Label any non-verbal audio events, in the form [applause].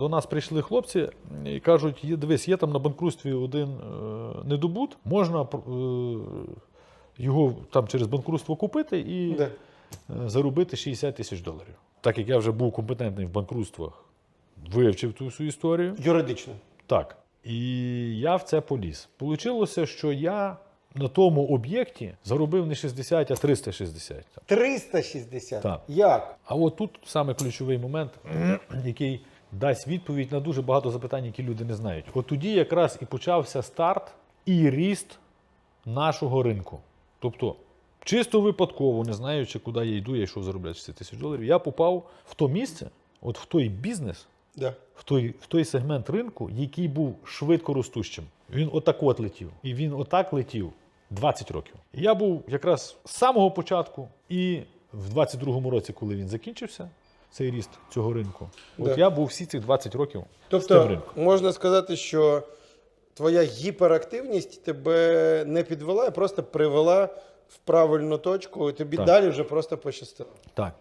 До нас прийшли хлопці і кажуть: «Є- дивись, є там на банкрутстві один е, недобут, можна е, його там через банкрутство купити і Да. е, заробити 60 тисяч доларів. Так як я вже був компетентний в банкрутствах, вивчив ту всю історію. Юридично. Так. І я в це поліз. Получилося, що я на тому об'єкті заробив не 60, а 360. 360. Так. Як? А от тут саме ключовий момент, [clears throat] який дасть відповідь на дуже багато запитань, які люди не знають. От тоді якраз і почався старт і ріст нашого ринку. Тобто, чисто випадково, не знаючи, куди я йду, я йшов заробляти 60 тисяч доларів, я попав в то місце, от в той бізнес, Да. в той, в той сегмент ринку, який був швидко ростущим. Він отак от летів. І він отак летів 20 років. Я був якраз з самого початку, і в 22-му році, коли він закінчився, цей ріст цього ринку, от Да. я був всі цих 20 років з тим Тобто ринком. можна сказати, що твоя гіперактивність тебе не підвела, а просто привела в правильну точку, і тобі Так. далі вже просто пощастило. Так.